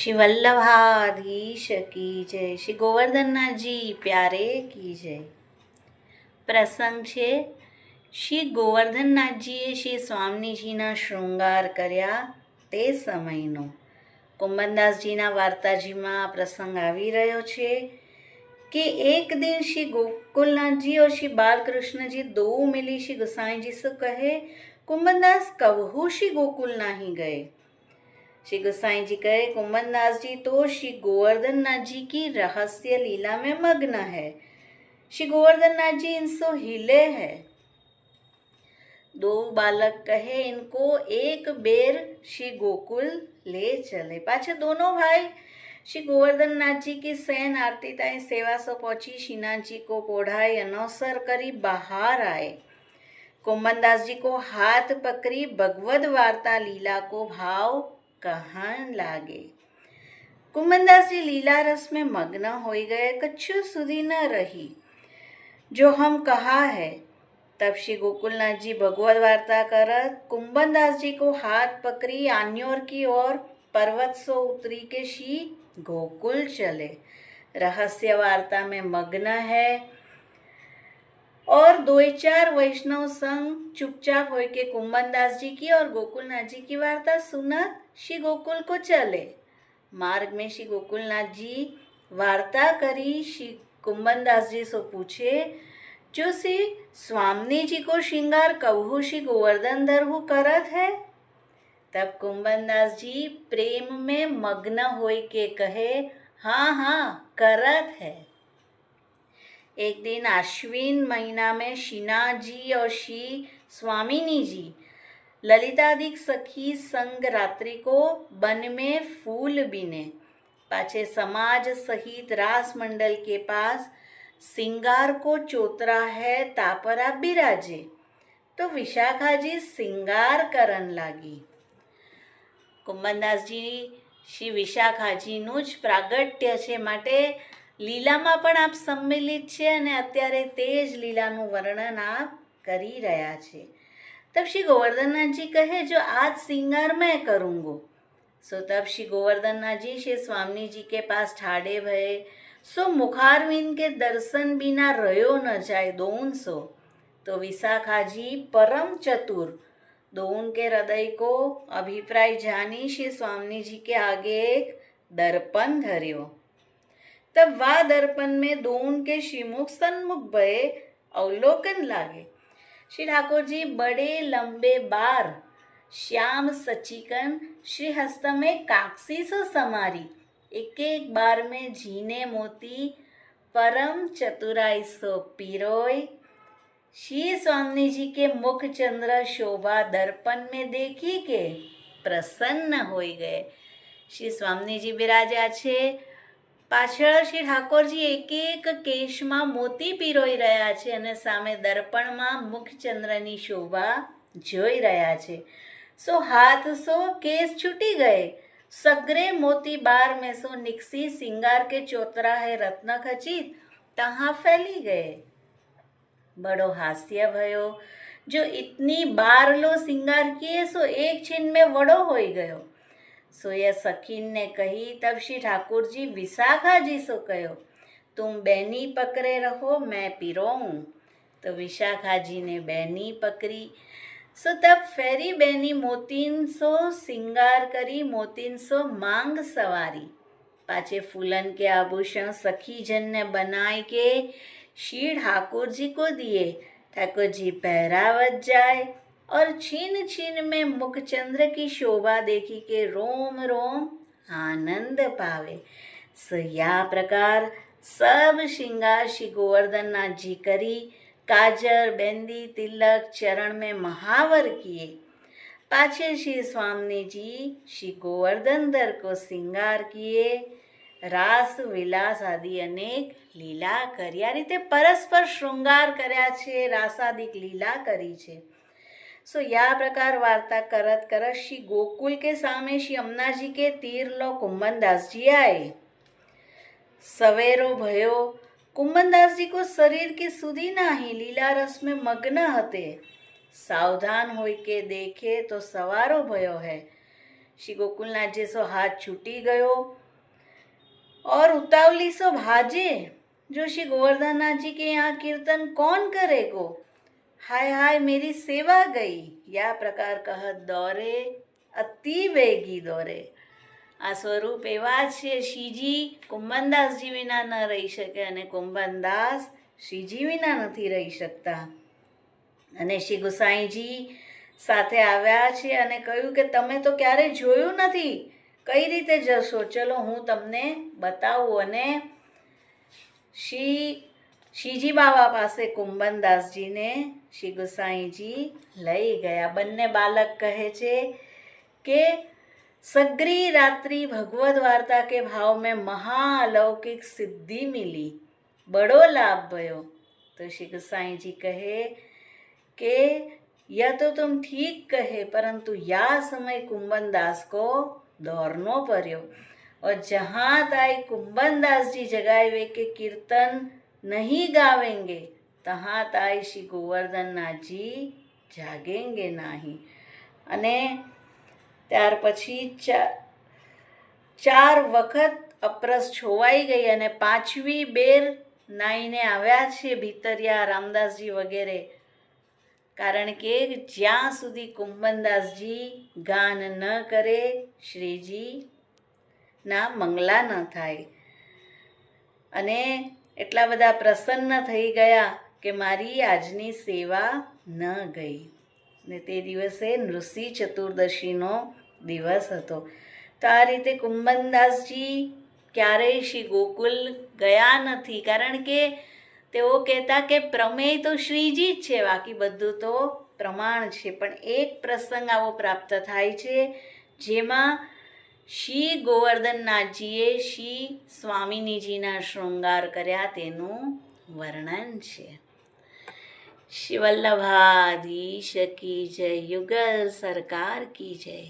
શ્રી વલ્લભાધીશ કી જય. શ્રી ગોવર્ધનનાથજી, પ્યારે કી જય. પ્રસંગ છે, શ્રી ગોવર્ધનનાથજીએ શ્રી સ્વામીજીના શૃંગાર કર્યા તે સમયનો. કુંબનદાસજીના વાર્તાજીમાં પ્રસંગ આવી રહ્યો છે કે એક દિન શ્રી ગોકુલનાથજી ઓર શ્રી બાલકૃષ્ણજી દો મિલી શ્રી ગુસાઈજી સો કહે? કુંભનદાસ કવહુ શ્રી ગોકુલ નાહી ગયે. श्री गोसाई जी कहे कुमनदास जी तो श्री गोवर्धन नाथ जी की रहस्य लीला में मग्न है। श्री गोवर्धन नाथ जी इनसो हिले है। दो बालक कहे, इनको एक बेर श्री गोकुल ले चले। पाछे दोनों भाई सहन आरती सेवा से पहुँची। તાઈ जी को पोढ़ाई, अनौसर करी बाहर आए। कुमन दास जी को हाथ पकड़ी भगवत वार्ता लीला को भाव કહન લાગે जी लीला रस में मग्न हो गए कछु सुधी न रही। जो हम कहा है, तब श्री गोकुलनाथ जी भगवत वार्ता कर कुंभनदास जी को हाथ पकड़ी, आन्योर की ओर पर्वत सो उतरी के श्री गोकुल चले। रहस्य वार्ता में मग्न है और दो चार वैष्णव संग चुपचाप हो के कुंभनदास जी की और गोकुलनाथ जी की वार्ता सुनत श्री गोकुल को चले। मार्ग में श्री गोकुलनाथ जी वार्ता करी, श्री कुंभनदास जी से पूछे, जो श्री स्वामी जी को श्रृंगार कबहू श्री गोवर्धन धरहु करत है? तब कुंभनदास जी प्रेम में मग्न होई के कहे हाँ हाँ करत है। एक दिन आश्विन महीना में शीना जी और श्री स्वामिनी जी ललितादिक सखी संग रात्रि को वन में फूल बीने पाछे समाज सहित रास मंडल के पास सिंगार को चोतरा है तापरा बिराजे तो विशाखा जी सिंगार करन लागी કુંભનદાસજી શ્રી વિશાખાજીનું જ પ્રાગટ્ય છે માટે લીલામાં પણ આપ સંમિલિત છે અને અત્યારે તે જ લીલાનું વર્ણન આપ કરી રહ્યા છે तब श्री गोवर्धन जी कहे जो आज सिंगार मैं करूँगो सो तब श्री गोवर्धन जी श्री स्वामी जी के पास ठाड़े भये सो मुखारविंद के दर्शन बिना रहो न जाए दोन सो तो विशाखा जी परम चतुर दोन के हृदय को अभिप्राय जानी श्री स्वामी जी के आगे एक दर्पण धर्यो तब वा दर्पण में दोन के श्रीमुख सन्मुख भये अवलोकन लागे श्री ठाकुर जी बड़े लंबे बार श्याम सचिकन श्री हस्त में काकसी सो समारी एक एक बार में झीने मोती परम चतुराई सो पिरोय श्री स्वामी जी के मुख चंद्र शोभा दर्पण में देखी के પ્રસન્ન હોઈ ગયે શ્રી સ્વામીજી બિરાજ્યા છે પાછળ શ્રી ઠાકોરજી એક એક કેશમાં મોતી પીરોઈ રહ્યા છે અને સામે દર્પણમાં મુખચંદ્રની શોભા જોઈ રહ્યા છે. સો હાથ સો કેસ છૂટી ગયે. સગરે મોતી બાર મેં સો નિકસી સિંગાર કે ચોતરા હે રત્ન ખચિત, તહાં ફેલી ગયે. બડો હાસ્ય ભયો. જો ઇતની બાર લો સિંગાર કીએ, સો એક છીન મેં વડો હોઈ ગયો. सोया ये सखीन ने कही तब श्री ठाकुर जी विशाखा जी सो कहो तुम बहनी पकड़े रहो मैं पीरो हूँ तो विशाखा जी ने बहनी पकड़ी सो तब फेरी बहनी मोतीन सो सिंगार करी मोतीन सो मांग सवारी पाचे फूलन के आभूषण सखी जन ने बनाए के श्री ठाकुर जी को दिए ठाकुर जी पहरावत जाए और छीन छीन में मुखचंद्र की शोभा देखी के रोम रोम आनंद पावे सो या प्रकार सब श्रृंगार श्री गोवर्धन नाथ जी करी काजर बेंदी तिलक चरण में महावर किए पाछे श्री स्वामी जी श्री गोवर्धन दर को श्रृंगार किए રાસ વિલાસ આદિ અનેક લીલા કરી આ રીતે પરસ્પર શૃંગાર કર્યા છે રાસાદિક લીલા કરી છે સો યા પ્રકાર વાર્તા કરત કરત શ્રી गोकुल के सामने श्री अमना जी के तीर लो कुंभनदास जी आए सवेरो भयो कुंभनदास जी को शरीर की सुधी नाही लीला रस में मग्न हते सावधान होई के देखे तो सवारो भयो है શ્રી ગોકુલનાથજી સો હાથ છૂટી ગયો और उतावली सो भाजे जो श्री गोवर्धननाथ जी के यहाँ कीर्तन कौन करेगो हाय हाय मेरी सेवा गई या प्रकार કહત દોરે અતિ વેગી દોરે આ સ્વરૂપ એવા છે શ્રીજી કુંભનદાસજી વિના ન રહી શકે અને કુંભનદાસ શ્રીજી વિના નથી રહી શકતા અને શ્રી ગુસાઈજી સાથે આવ્યા છે અને કહ્યું કે તમે તો ક્યારેય જોયું નથી કઈ રીતે જશો ચલો હું તમને બતાવું અને શ્રી શ્રીજી બાબા પાસે કુંભનદાસજીને શ્રી ગોસાઈજી લઈ ગયા. બંને બાલક કહે છે કે, સગરી રાત્રિ ભગવદ વાર્તા કે ભાવ મેં મહાલૌકિક સિદ્ધિ મિલી. બડો લાભ ભયો. તો શ્રી ગોસાઈજી કહે કે, યા તો તુમ ઠીક કહે, પરંતુ યા સમય કુંબનદાસ કો દોરનો પર્યો और जहाँ ताई कुंबन दास जी जगाए हुए के कीर्तन नहीं गावेंगे તહા તાય શ્રી ગોવર્ધનનાથજી જાગેંગે નાહી. અને ત્યાર પછી ચાર વખત અપરસ છોવાઈ ગઈ અને પાંચવી બેર નાઈને આવ્યા છે ભીતરિયા, રામદાસજી વગેરે. કારણ કે જ્યાં સુધી કુંભનદાસજી ગાન ન કરે શ્રીજી ના મંગલા ન થાય. અને એટલા બધા પ્રસન્ન થઈ ગયા કે મારી આજની સેવા ન ગઈ. ને તે દિવસે નૃસિંહ ચતુર્દશીનો દિવસ હતો. તો આ રીતે કુંભનદાસજી ક્યારેય શ્રી ગોકુલ ગયા નથી. કારણ કે તેઓ કહેતા કે પ્રમેય તો શ્રીજી જ છે, બાકી બધું તો પ્રમાણ છે. પણ એક પ્રસંગ આવો પ્રાપ્ત થાય છે, જેમાં શ્રી ગોવર્ધનનાથજીએ શ્રી સ્વામિનીજીના શૃંગાર કર્યા તેનું વર્ણન છે. શિવલ્લભાધીશ કી જય યુગલ સરકાર કી જય